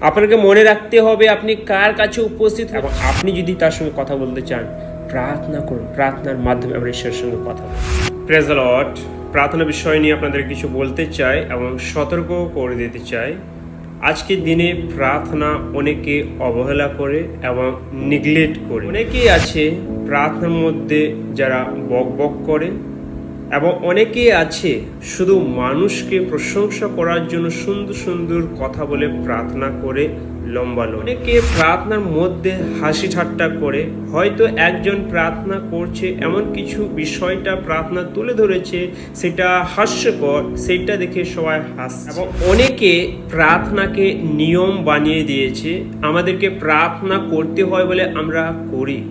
আপনাকে মনে রাখতে হবে আপনি কার কাছে উপস্থিত এবং আপনি যদি তার সঙ্গে কথা বলতে চান, প্রার্থনা করুন। প্রার্থনার মাধ্যমে আমরা ঈশ্বরের সঙ্গে কথা বলুন প্রেজলট প্রার্থনা বিষয় নিয়ে আপনাদের কিছু বলতে চাই এবং সতর্ক করে দিতে চাই। আজকের দিনে প্রার্থনা অনেকে অবহেলা করে এবং নিগলেক্ট করে। অনেকেই আছে প্রার্থনার মধ্যে যারা বক বক করে এবং অনেকেই আছে শুধু মানুষকে প্রশংসা করার জন্য সুন্দর সুন্দর কথা বলে প্রার্থনা করে লম্বালো অনেকে প্রার্থনার মধ্যে হাসি ঠাট্টা করে। হয়তো একজন প্রার্থনা করছে, এমন কিছু বিষয়টা প্রার্থনা তুলে ধরেছে, সেটা হাস্যকর, সেটা দেখে সবাই হাসছে। এবং অনেকে প্রার্থনাকে নিয়ম বানিয়ে দিয়েছে, আমাদেরকে প্রার্থনা করতে হয় বলে আমরা করি।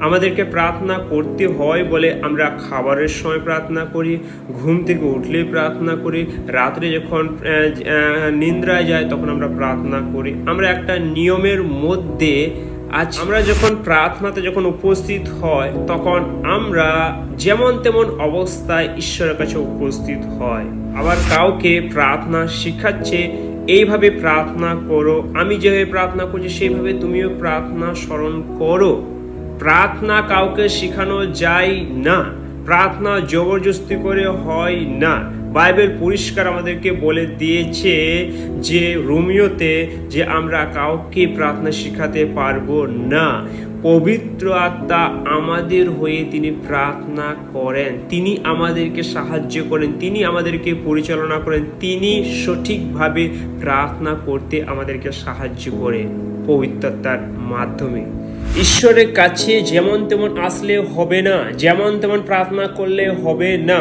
আমাদেরকে প্রার্থনা করতে হয় বলে আমরা খাবারের সময় প্রার্থনা করি ঘুম থেকে উঠলে প্রার্থনা করি রাত্রে যখন আহ, যায় তখন আমরা প্রার্থনা করি। আমরা একটা নিয়মের মধ্যে আজ আমরা যখন প্রার্থনাতে যখন উপস্থিত হয় তখন আমরা যেমন তেমন অবস্থায় ঈশ্বরের কাছে উপস্থিত হয়। আবার কাউকে প্রার্থনা শিখাচ্ছে এইভাবে প্রার্থনা করো আমি যেভাবে প্রার্থনা করছি সেইভাবে তুমিও প্রার্থনা স্মরণ করো। প্রার্থনা কাউকে শেখানো যায় না। প্রার্থনা জবরদস্তি করে হয় না। বাইবেল পরিষ্কার আমাদেরকে বলে দিয়েছে যে রোমিওতে যে আমরা কাউকে প্রার্থনা শেখাতে পারব না, পবিত্র আত্মা আমাদের হয়ে তিনি প্রার্থনা করেন। তিনি আমাদেরকে সাহায্য করেন, তিনি আমাদেরকে পরিচালনা করেন, তিনি সঠিকভাবে প্রার্থনা করতে আমাদেরকে সাহায্য করে পবিত্রতার মাধ্যমে। ঈশ্বরের কাছে যেমন তেমন আসলে হবে না, যেমন তেমন প্রার্থনা করলে হবে না।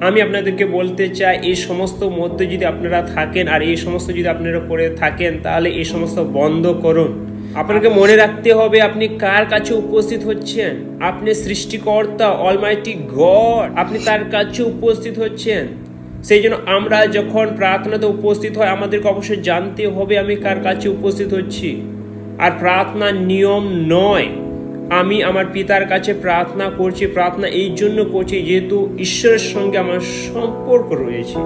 আমি আপনাদেরকে বলতে চাই, এই সমস্ত মধ্যে যদি আপনারা থাকেন আর এই সমস্ত যদি আপনারা করে থাকেন, তাহলে এই সমস্ত বন্ধ করুন। আপনাকে মনে রাখতে হবে, আপনি কার কাছে উপস্থিত হচ্ছেন? আপনি সৃষ্টিকর্তা অলমাইটি গড আপনি তার কাছে উপস্থিত হচ্ছেন। সেই জন্য আমরা যখন প্রার্থনাতে উপস্থিত হয় আমাদেরকে অবশ্যই জানতে হবে, আমি কার কাছে উপস্থিত হচ্ছি। আর প্রার্থনার নিয়ম নয়। আমি আমার পিতার কাছে প্রার্থনা করছি, প্রার্থনা এই জন্য করছি যেহেতু ঈশ্বরের সঙ্গে আমার সম্পর্ক রয়েছে।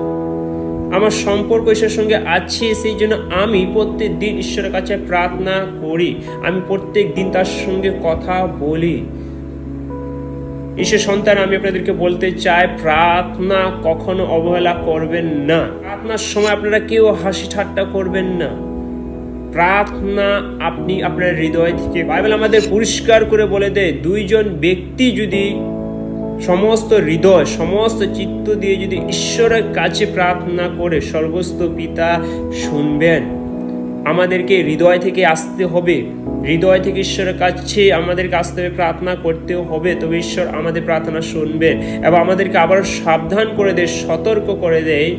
আমার সম্পর্ক ঈশ্বরের সঙ্গে আছে, সেই জন্য আমি প্রত্যেক দিন ঈশ্বরের কাছে প্রার্থনা করি। আমি প্রত্যেক দিন তার সঙ্গে কথা বলি। ঈশ্বর সন্তান, আমি আপনাদেরকে বলতে চাই, প্রার্থনা কখনো অবহেলা করবেন না। প্রার্থনার সময় আপনারা কেউ হাসি ঠাট্টা করবেন না। প্রার্থনা আপনি আপনার হৃদয় থেকে বাইবেল আমাদের পরিষ্কার করে বলে দেয়, দুইজন ব্যক্তি যদি সমস্ত হৃদয়, সমস্ত চিত্ত দিয়ে যদি ঈশ্বরের কাছে প্রার্থনা করে সর্বস্ত পিতা শুনবেন। আমাদেরকে হৃদয় থেকে আসতে হবে। হৃদয় থেকে ঈশ্বরের কাছে আমাদেরকে আসতে হবে, প্রার্থনা করতে হবে, তবে ঈশ্বর আমাদের প্রার্থনা শুনবেন এবং আমাদেরকে আবার সাবধান করে দেয়, সতর্ক করে দেয়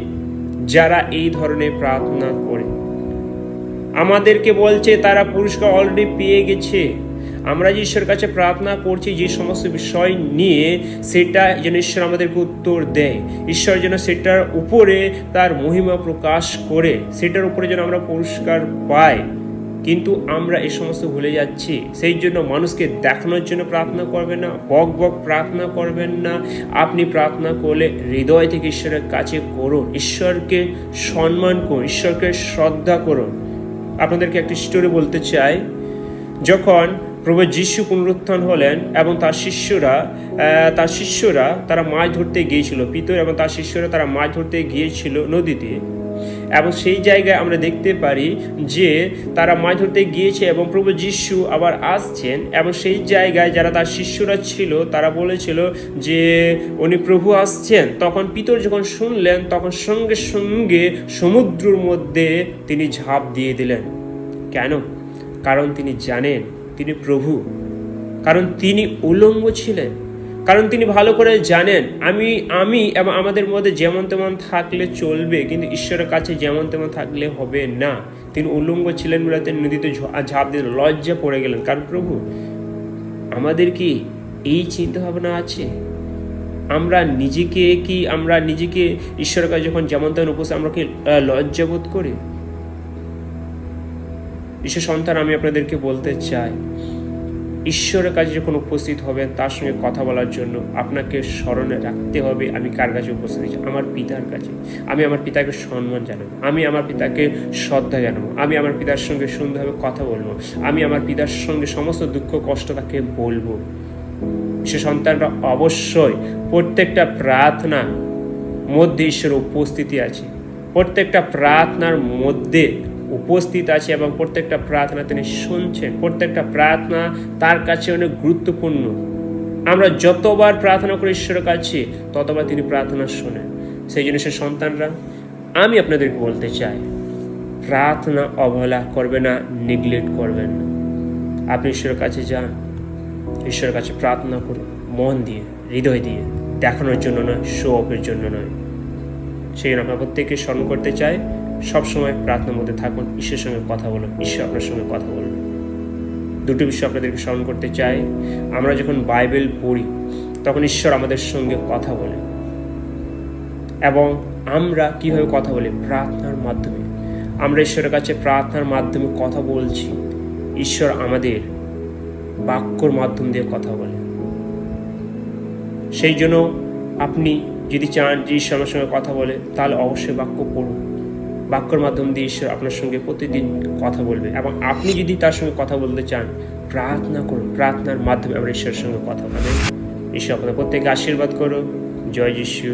যারা এই ধরনের প্রার্থনা করে। আমাদেরকে বলছে, তারা পুরস্কার অলরেডি পেয়ে গেছে। আমরা যে ঈশ্বরের কাছে প্রার্থনা করছি, যে সমস্ত বিষয় নিয়ে, সেটা যেন ঈশ্বর আমাদেরকে উত্তর দেয়। ঈশ্বর যেন সেটার উপরে তার মহিমা প্রকাশ করে, সেটার উপরে যেন আমরা পুরস্কার পাই। কিন্তু আমরা এ সমস্ত ভুলে যাচ্ছি। সেই জন্য মানুষকে দেখানোর জন্য প্রার্থনা করবেন না, বক বক প্রার্থনা করবেন না। আপনি প্রার্থনা করলে হৃদয় থেকে ঈশ্বরের কাছে করুন। ঈশ্বরকে সম্মান করুন, ঈশ্বরকে শ্রদ্ধা করুন। আপনাদেরকে একটি স্টোরি বলতে চাই। যখন প্রভু যিশু পুনরুত্থান হলেন এবং তার শিষ্যরা তার শিষ্যরা তারা মাছ ধরতে গিয়েছিল, পিতর এবং তার শিষ্যরা তারা মাছ ধরতে গিয়েছিল নদীতে। এবং সেই জায়গায় আমরা দেখতে পারি যে তারা মাছ ধরতে গিয়েছে এবং প্রভু যিশু আবার আসছেন এবং সেই জায়গায় যারা তার শিষ্যরা ছিল, তারা বলেছিল যে উনি প্রভু আসছেন। তখন পিতর যখন শুনলেন, তখন সঙ্গে সঙ্গে সমুদ্রের মধ্যে তিনি ঝাঁপ দিয়ে দিলেন। কেন? কারণ তিনি জানেন তিনি প্রভু। কারণ তিনি উলঙ্গ ছিলেন। কারণ তিনি ভালো করে জানেন, আমি আমি এবং আমাদের মধ্যে যেমন তেমন থাকলে চলবে, কিন্তু ঈশ্বরের কাছে যেমন তেমন থাকলে হবে না। তিনি উলঙ্গ ছিলেন বলে তিনি নদীতে ঝাঁপ দিলেন লজ্জা পড়ে গেলেন। কারণ প্রভু, আমাদের কি এই চিন্তা ভাবনা আছে? আমরা নিজেকে কি, আমরা নিজেকে ঈশ্বরের কাছে যখন যেমন তেমন উপস্থিত, আমরা কি লজ্জা বোধ করি? ঈশ্বর সন্তান আমি আপনাদেরকে বলতে চাই। ঈশ্বরের কাছে যখন উপস্থিত হবেন, তার সঙ্গে কথা বলার জন্য আপনাকে স্মরণে রাখতে হবে, আমি কার কাছে উপস্থিত আছি আমার পিতার কাছে। আমি আমার পিতাকে সম্মান জানাব। আমি আমার পিতাকে শ্রদ্ধা জানাব। আমি আমার পিতার সঙ্গে সুন্দরভাবে কথা বলব। আমি আমার পিতার সঙ্গে সমস্ত দুঃখ, কষ্ট তাকে বলব। সে সন্তানরা অবশ্যই প্রত্যেকটা প্রার্থনা মধ্যে ঈশ্বরের উপস্থিতি আছে। প্রত্যেকটা প্রার্থনার মধ্যে উপস্থিত আছে এবং প্রত্যেকটা প্রার্থনা তিনি শুনছেন, প্রত্যেকটা প্রার্থনা তার কাছে অনেক গুরুত্বপূর্ণ। আমরা যতবার প্রার্থনা করি ঈশ্বরের কাছে, ততবার তিনি প্রার্থনা শোনেন। সেই জন্য সে সন্তানরা, আমি আপনাদেরকে বলতে চাই, প্রার্থনা অবহেলা করবে না নেগলেক্ট করবেন না। আপনি ঈশ্বরের কাছে যান, ঈশ্বরের কাছে প্রার্থনা করুন, মন দিয়ে, হৃদয় দিয়ে, দেখানোর জন্য নয় শো অফের জন্য নয়। সেই জন্য আপনার প্রত্যেককে স্মরণ করতে চাই। সবসময় প্রার্থনার মধ্যে থাকুন, ঈশ্বরের সঙ্গে কথা বলুন, ঈশ্বর আপনার সঙ্গে কথা বলবেন দুটো বিষয় আপনাদেরকে স্মরণ করতে চাই। আমরা যখন বাইবেল পড়ি, তখন ঈশ্বর আমাদের সঙ্গে কথা বলে। এবং আমরা কীভাবে কথা বলি? প্রার্থনার মাধ্যমে। আমরা ঈশ্বরের কাছে প্রার্থনার মাধ্যমে কথা বলছি। ঈশ্বর আমাদের বাক্যর মাধ্যম দিয়ে কথা বলে। সেই জন্য আপনি যদি চান যে ঈশ্বর আমার সঙ্গে কথা বলে, তাহলে অবশ্যই বাক্য পড়ুন। বাক্যর মাধ্যম দিয়ে ঈশ্বর আপনার সঙ্গে প্রতিদিন কথা বলবে এবং আপনি যদি তার সঙ্গে কথা বলতে চান, প্রার্থনা করুন। প্রার্থনার মাধ্যমে আমরা ঈশ্বরের সঙ্গে কথা বলেন ঈশ্বর আপনার প্রত্যেকে আশীর্বাদ করুন জয় যিশু।